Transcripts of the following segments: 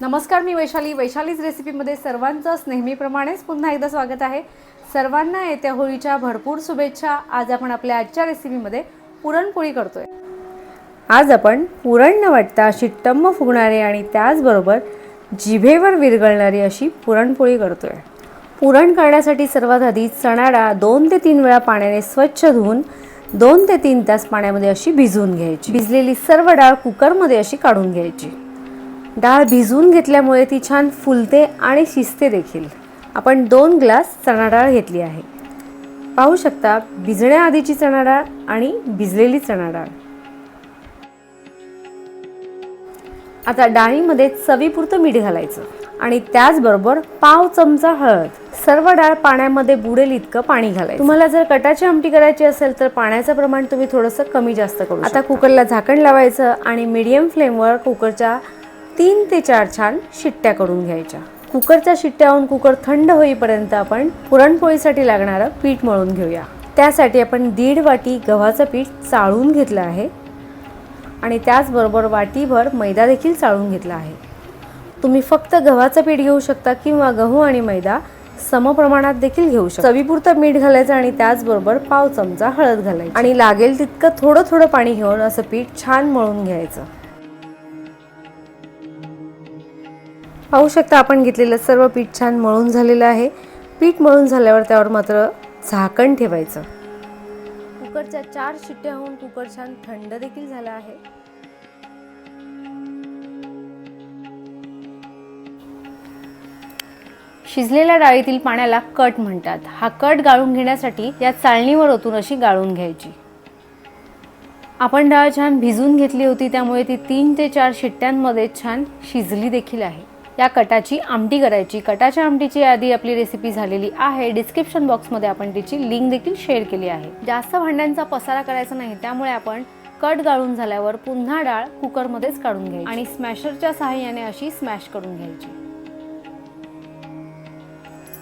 नमस्कार मी वैशाली. वैशालीज रेसिपीमध्ये सर्वांचंच नेहमीप्रमाणेच पुन्हा एकदा स्वागत आहे. सर्वांना येत्या होळीच्या भरपूर शुभेच्छा. आज आपण आपल्या आजच्या रेसिपीमध्ये पुरणपोळी करतोय. आज आपण पुरण न वाटता अशी टम्म फुगणारी आणि त्याचबरोबर जिभेवर विरघळणारी अशी पुरणपोळी करतोय. पुरण करण्यासाठी सर्वात आधी चणा डाळ दोन ते तीन वेळा पाण्याने स्वच्छ धुवून दोन ते तीन तास पाण्यामध्ये अशी भिजवून घ्यायची. भिजलेली सर्व डाळ कुकरमध्ये अशी काढून घ्यायची. डाळ भिजवून घेतल्यामुळे ती छान फुलते आणि शिजते देखील. आपण दोन ग्लास चणा डाळ घेतली आहे. पाहू शकता भिजण्याआधीची चणा डाळ आणि भिजलेली चणा डाळ आता डाळीमध्ये चवीपुरतं मीठ घालायचं आणि त्याचबरोबर पाव चमचा हळद. सर्व डाळ पाण्यामध्ये बुडेल इतकं पाणी घालायचं. तुम्हाला जर कटाची आमटी करायची असेल तर पाण्याचं प्रमाण तुम्ही थोडंसं कमी जास्त करू आता कुकरला झाकण लावायचं आणि मीडियम फ्लेमवर कुकरच्या तीन ते चार छान शिट्ट्या करून घ्यायच्या. कुकरच्या शिट्ट्या होऊन कुकर थंड होईपर्यंत आपण पुरणपोळीसाठी लागणारं पीठ मळून घेऊया. त्यासाठी आपण दीड वाटी गव्हाचं पीठ चाळून घेतलं आहे आणि त्याचबरोबर वाटीभर मैदा देखील चाळून घेतला आहे. तुम्ही फक्त गव्हाचं पीठ घेऊ शकता किंवा गहू आणि मैदा समप्रमाणात देखील घेऊ शकता. चवीपुरतं मीठ घालायचं आणि त्याचबरोबर पाव चमचा हळद घालायची. आणि लागेल तितकं थोडं थोडं पाणी घेऊन असं पीठ छान मळून घ्यायचं. पाहू शकता आपण घेतलेलं सर्व पीठ छान मळून झालेलं आहे. पीठ मळून झाल्यावर त्यावर मात्र झाकण ठेवायचं. कुकरच्या चार शिट्ट्या होऊन कुकर छान थंड देखील झाला आहे. शिजलेल्या डाळीतील पाण्याला कट म्हणतात. हा कट गाळून घेण्यासाठी या चाळणीवर ओतून अशी गाळून घ्यायची. आपण डाळ छान भिजून घेतली होती त्यामुळे ती तीन ते चार शिट्ट्यांमध्ये छान शिजली देखील आहे. या कटाची आमटी करायची. कटाच्या आमटीची यादी आपली रेसिपी झालेली आहे. डिस्क्रिप्शन बॉक्समध्ये आपण तिची लिंक देखील शेअर केली आहे. जास्त भांड्यांचा पसारा करायचा नाही त्यामुळे आपण कट गाळून झाल्यावर पुन्हा डाळ कुकरमध्येच काढून घ्यायची. आणि स्मॅशरच्या सहाय्याने अशी स्मॅश करून घ्यायची.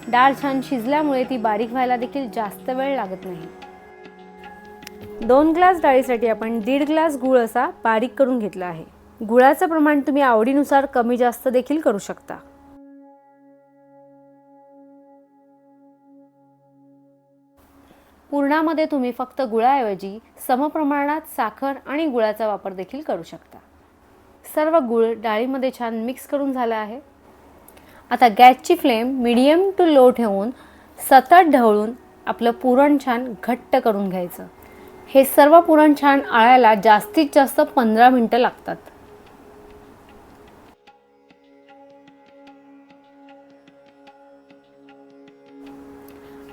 डाळ छान शिजल्यामुळे ती बारीक व्हायला देखील जास्त वेळ लागत नाही. दोन ग्लास डाळीसाठी आपण दीड ग्लास गूळ असा बारीक करून घेतला आहे. गुळाचं प्रमाण तुम्ही आवडीनुसार कमी जास्त देखील करू शकता. पुरणामध्ये तुम्ही फक्त गुळाऐवजी समप्रमाणात साखर आणि गुळाचा वापर देखील करू शकता. सर्व गुळ डाळीमध्ये छान मिक्स करून झाला आहे. आता गॅसची फ्लेम मिडियम टू लो ठेवून सतत ढवळून आपलं पुरण छान घट्ट करून घ्यायचं. हे सर्व पुरण छान आळायला जास्तीत जास्त पंधरा मिनटं लागतात.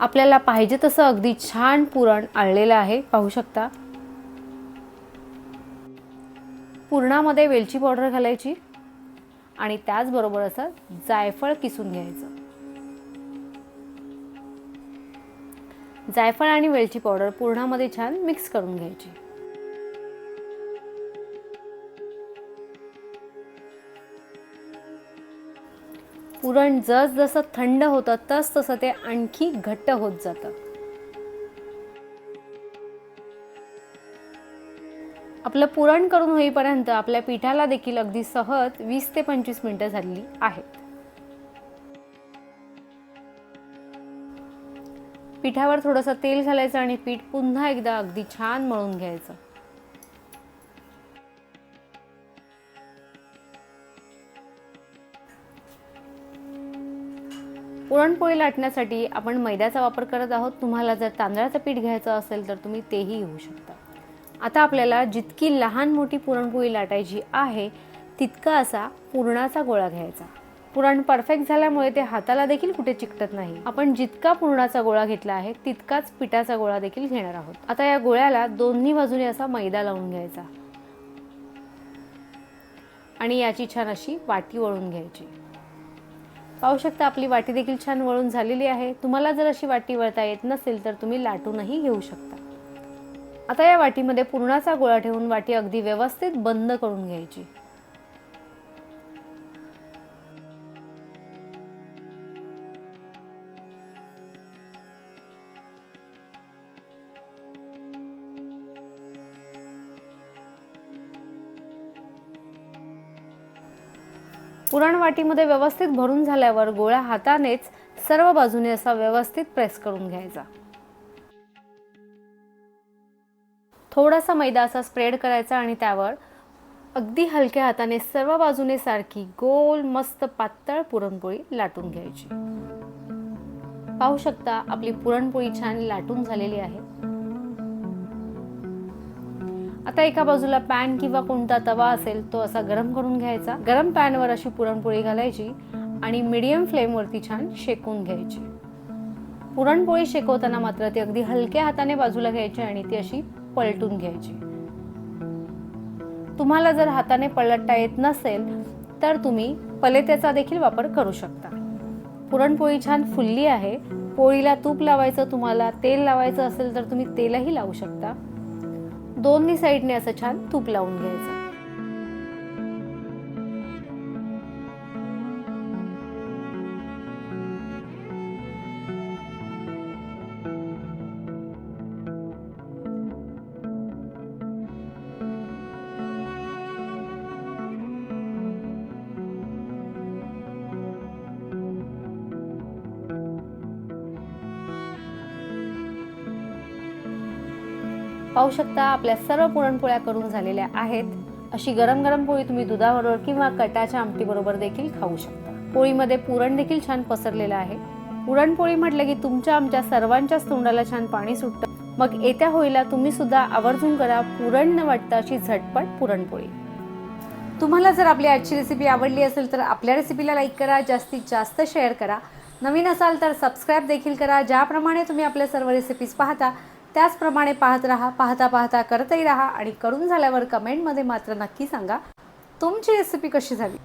आपल्याला पाहिजे तसं अगदी छान पुरण आळलेलं आहे. पाहू शकता. पुरणामध्ये वेलची पावडर घालायची आणि त्याचबरोबर असं जायफळ किसून घ्यायचं. जायफळ आणि वेलची पावडर पुरणामध्ये छान मिक्स करून घ्यायची. पुरण जस जसं थंड होतं तस तसं ते आणखी घट्ट होत जातं. आपलं पुरण करून होईपर्यंत आपल्या पिठाला देखील अगदी सहज वीस ते पंचवीस मिनिटं झालेली आहेत. पिठावर थोडंसं तेल घालायचं आणि पीठ पुन्हा एकदा अगदी छान मळून घ्यायचं. पुरणपोळी लाटण्यासाठी आपण मैद्याचा वापर करत आहोत. तुम्हाला जर तांदळाचं पीठ घ्यायचं असेल तर तुम्ही तेही घेऊ शकता. आता आपल्याला जितकी लहान मोठी पुरणपोळी लाटायची आहे तितका असा पुरणाचा गोळा घ्यायचा. पुरण परफेक्ट झाल्यामुळे ते हाताला देखील कुठे चिकटत नाही. आपण जितका पुरणाचा गोळा घेतला आहे तितकाच पिठाचा गोळा देखील घेणार आहोत. आता या गोळ्याला दोन्ही बाजूने असा मैदा लावून घ्यायचा. आणि याची छान अशी वाटी वळून घ्यायची. पाहू शकता आपली वाटी देखील छान वळून झालेली आहे. तुम्हाला जर अशी वाटी वळता येत नसेल तर तुम्ही लाटूनही घेऊ शकता. आता या वाटीमध्ये पुरणाचा गोळा ठेवून वाटी अगदी व्यवस्थित बंद करून घ्यायची. पुरणवाटीमध्ये व्यवस्थित भरून झाल्यावर गोळा हातानेच सर्व बाजूने असा व्यवस्थित प्रेस करून घ्यायचा. थोडासा मैदा असा स्प्रेड करायचा आणि त्यावर अगदी हलक्या हाताने सर्व बाजूने सारखी गोल मस्त पातळ पुरणपोळी लाटून घ्यायची. पाहू शकता आपली पुरणपोळी छान लाटून झालेली आहे. आता एका बाजूला पॅन किंवा कोणता तवा असेल तो असा गरम करून घ्यायचा. गरम पॅनवर अशी पुरणपोळी घालायची आणि मीडियम फ्लेमवरती छान शेकून घ्यायची. पुरणपोळी शेकवताना मात्र ती अगदी हलक्या हाताने बाजूला घ्यायची आणि ती अशी पलटून घ्यायची. तुम्हाला जर हाताने पलटता येत नसेल तर तुम्ही पलेत्याचा देखील वापर करू शकता. पुरणपोळी छान फुलली आहे. पोळीला तूप लावायचं तुम्हाला तेल लावायचं असेल तर तुम्ही तेलही लावू शकता. दोन्ही साईडने असं छान तूप लावून घ्यायचं. पाहू शकता आपल्या सर्व पुरणपोळ्या करून झालेल्या आहेत. अशी गरम गरम पोळी तुम्ही दुधाबरोबर किंवा कटाच्या आमटीबरोबर देखील खाऊ शकता. पोळीमध्ये पुरण देखील छान पसरलेलं आहे. पुरणपोळी म्हटलं की तुमच्या आमच्या सर्वांच्याच तोंडाला छान पाणी सुटतं. मग येत्या होळीला तुम्ही सुद्धा आवर्जून करा पुरण न वाटतं अशी झटपट पुरणपोळी. तुम्हाला जर आपली आजची रेसिपी आवडली असेल तर आपल्या रेसिपीला लाईक करा जास्तीत जास्त शेअर करा. नवीन असाल तर सबस्क्राईब देखील करा. ज्याप्रमाणे तुम्ही आपल्या सर्व रेसिपीज पाहता त्याचप्रमाणे पाहत राहा पाहता पाहता करतही राहा आणि करून झाल्यावर कमेंटमध्ये मात्र नक्की सांगा. तुमची रेसिपी कशी झाली?